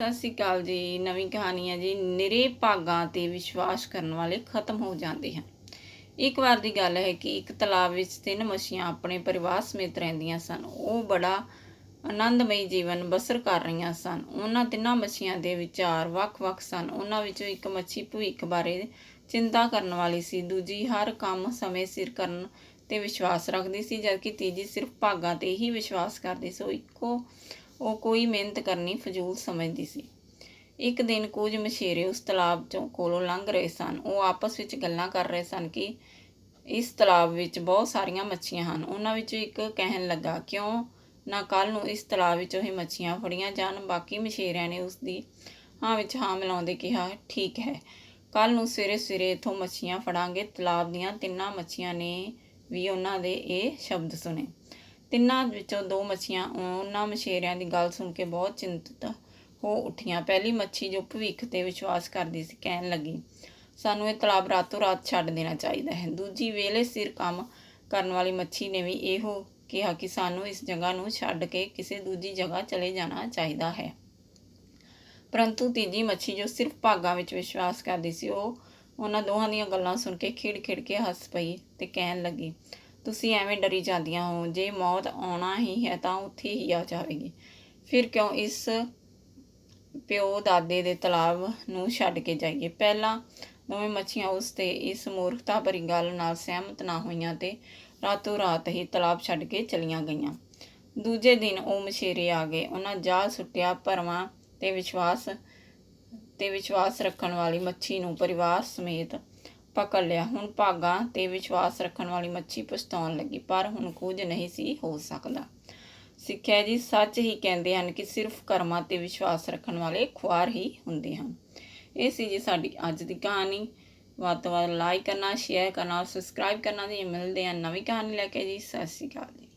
ਸਤਿ ਸ਼੍ਰੀ ਅਕਾਲ ਜੀ। ਨਵੀਂ ਕਹਾਣੀ ਹੈ ਜੀ। ਨਿਰੇ ਭਾਗਾਂ ਤੇ ਵਿਸ਼ਵਾਸ ਕਰਨ ਵਾਲੇ ਖਤਮ ਹੋ ਜਾਂਦੇ ਹਨ। ਇੱਕ ਵਾਰ ਦੀ ਗੱਲ ਹੈ ਕਿ ਇੱਕ ਤਲਾਬ ਵਿੱਚ ਤਿੰਨ ਮੱਛੀਆਂ ਆਪਣੇ ਪਰਿਵਾਰ ਸਮੇਤ ਰਹਿੰਦੀਆਂ ਸਨ। ਉਹ ਬੜਾ ਆਨੰਦਮਈ ਜੀਵਨ ਬਸਰ ਕਰ ਰਹੀਆਂ ਸਨ। ਉਹਨਾਂ ਤਿੰਨਾਂ ਮੱਛੀਆਂ ਦੇ ਵਿਚਾਰ ਵੱਖ-ਵੱਖ ਸਨ। ਉਹਨਾਂ ਵਿੱਚੋਂ ਇੱਕ ਮੱਛੀ ਭਵਿੱਖ ਬਾਰੇ ਚਿੰਤਾ ਕਰਨ ਵਾਲੀ ਸੀ। ਦੂਜੀ ਹਰ ਕੰਮ ਸਮੇਂ ਸਿਰ ਕਰਨ ਤੇ ਵਿਸ਼ਵਾਸ ਰੱਖਦੀ ਸੀ, ਜਦਕਿ ਤੀਜੀ ਸਿਰਫ ਭਾਗਾਂ ਤੇ ਹੀ ਵਿਸ਼ਵਾਸ ਕਰਦੀ ਸੀ। ਇੱਕੋ ਉਹ ਕੋਈ ਮਿਹਨਤ ਕਰਨੀ ਫਜ਼ੂਲ ਸਮਝਦੀ ਸੀ। ਇੱਕ ਦਿਨ ਕੁਝ ਮਛੇਰੇ ਉਸ ਤਲਾਬ ਚੋਂ ਕੋਲੋਂ ਲੰਘ ਰਹੇ ਸਨ। ਉਹ ਆਪਸ ਵਿੱਚ ਗੱਲਾਂ ਕਰ ਰਹੇ ਸਨ ਕਿ ਇਸ ਤਲਾਬ ਵਿੱਚ ਬਹੁਤ ਸਾਰੀਆਂ ਮੱਛੀਆਂ ਹਨ। ਉਹਨਾਂ ਵਿੱਚੋਂ ਇੱਕ ਕਹਿਣ ਲੱਗਾ, ਕਿਉਂ ਨਾ ਕੱਲ ਨੂੰ ਇਸ ਤਲਾਬ ਵਿੱਚੋਂ ਹੀ ਮੱਛੀਆਂ ਫੜੀਆਂ ਜਾਣ? ਬਾਕੀ ਮਛੇਰਿਆਂ ਨੇ ਉਸ ਦੀ ਹਾਂ ਵਿੱਚ ਹਾਂ ਮਿਲਾਉਂਦੇ ਕਿਹਾ, ਠੀਕ ਹੈ ਕੱਲ ਨੂੰ ਸਵੇਰੇ ਸਵੇਰੇ ਇਥੋਂ ਮੱਛੀਆਂ ਫੜਾਂਗੇ। ਤਲਾਬ ਦੀਆਂ ਤਿੰਨਾਂ ਮੱਛੀਆਂ ਨੇ ਵੀ ਉਹਨਾਂ ਦੇ ਇਹ ਸ਼ਬਦ ਸੁਣੇ। ਤਿੰਨਾਂ ਵਿੱਚੋਂ ਦੋ ਮੱਛੀਆਂ ਉਹਨਾਂ ਮਛੇਰਿਆਂ ਦੀ ਗੱਲ ਸੁਣ ਕੇ ਬਹੁਤ ਚਿੰਤਤ ਹੋ ਉੱਠੀਆਂ। ਪਹਿਲੀ ਮੱਛੀ ਜੋ ਭਵਿੱਖ ਤੇ ਵਿਸ਼ਵਾਸ ਕਰਦੀ ਸੀ, ਕਹਿਣ ਲੱਗੀ, ਸਾਨੂੰ ਇਹ ਤਲਾਬ ਰਾਤੋਂ ਰਾਤ ਛੱਡ ਦੇਣਾ ਚਾਹੀਦਾ ਹੈ। ਦੂਜੀ ਵੇਲੇ ਸਿਰ ਕੰਮ ਕਰਨ ਵਾਲੀ ਮੱਛੀ ਨੇ ਵੀ ਇਹੋ ਕਿਹਾ ਕਿ ਸਾਨੂੰ ਇਸ ਜਗ੍ਹਾ ਨੂੰ ਛੱਡ ਕੇ ਕਿਸੇ ਦੂਜੀ ਜਗ੍ਹਾ ਚਲੇ ਜਾਣਾ ਚਾਹੀਦਾ ਹੈ। ਪਰੰਤੂ ਤੀਜੀ ਮੱਛੀ ਜੋ ਸਿਰਫ ਭਾਗਾਂ ਵਿੱਚ ਵਿਸ਼ਵਾਸ ਕਰਦੀ ਸੀ, ਉਹ ਉਹਨਾਂ ਦੋਹਾਂ ਦੀਆਂ ਗੱਲਾਂ ਸੁਣ ਕੇ ਖਿੜ-ਖਿੜ ਕੇ ਹੱਸ ਪਈ ਤੇ ਕਹਿਣ ਲੱਗੀ ਤੁਸੀਂ ਐਵੇਂ ਡਰੀ ਜਾਂਦੀਆਂ ਹੋ, ਜੇ ਮੌਤ ਆਉਣਾ ਹੀ ਹੈ ਤਾਂ ਉੱਥੇ ਹੀ ਆ ਜਾਵੇਗੀ। ਫਿਰ ਕਿਉਂ ਇਸ ਪਿਓ ਦਾਦੇ ਦੇ ਤਲਾਬ ਨੂੰ ਛੱਡ ਕੇ ਜਾਈਏ? ਪਹਿਲਾਂ ਦੋਵੇਂ ਮੱਛੀਆਂ ਉਸ ਤੇ ਇਸ ਮੂਰਖਤਾ ਭਰੀ ਗੱਲ ਨਾਲ ਸਹਿਮਤ ਨਾ ਹੋਈਆਂ ਤੇ ਰਾਤੋਂ ਰਾਤ ਹੀ ਤਲਾਬ ਛੱਡ ਕੇ ਚਲੀਆਂ ਗਈਆਂ। ਦੂਜੇ ਦਿਨ ਉਹ ਮਛੇਰੇ ਆ ਗਏ। ਉਹਨਾਂ ਜਾਲ ਸੁੱਟਿਆ ਭਰਵਾਂ ਤੇ ਵਿਸ਼ਵਾਸ ਤੇ ਵਿਸ਼ਵਾਸ ਰੱਖਣ ਵਾਲੀ ਮੱਛੀ ਨੂੰ ਪਰਿਵਾਰ ਸਮੇਤ ਪਕੜ ਲਿਆ। ਹੁਣ ਭਾਗਾਂ ਤੇ ਵਿਸ਼ਵਾਸ ਰੱਖਣ ਵਾਲੀ ਮੱਛੀ ਪਛਤਾਉਣ ਲੱਗੀ, ਪਰ ਹੁਣ ਕੁਝ ਨਹੀਂ ਸੀ ਹੋ ਸਕਦਾ। ਸਿੱਖਿਆ ਜੀ ਸੱਚ ਹੀ ਕਹਿੰਦੇ ਹਨ ਕਿ ਸਿਰਫ ਕਰਮਾਂ ਤੇ ਵਿਸ਼ਵਾਸ ਰੱਖਣ ਵਾਲੇ ਖੁਆਰ ਹੀ ਹੁੰਦੇ ਹਨ। ਇਹ ਸੀ ਜੀ ਸਾਡੀ ਅੱਜ ਦੀ ਕਹਾਣੀ। ਵੱਧ ਤੋਂ ਵੱਧ ਲਾਈਕ ਕਰਨਾ ਸ਼ੇਅਰ ਕਰਨਾ ਸਬਸਕ੍ਰਾਈਬ ਕਰਨਾ ਜੀ ਮਿਲਦੇ ਹਾਂ ਨਵੀਂ ਕਹਾਣੀ ਲੈ ਕੇ ਜੀ। ਸਤਿ ਸ਼੍ਰੀ ਅਕਾਲ ਜੀ।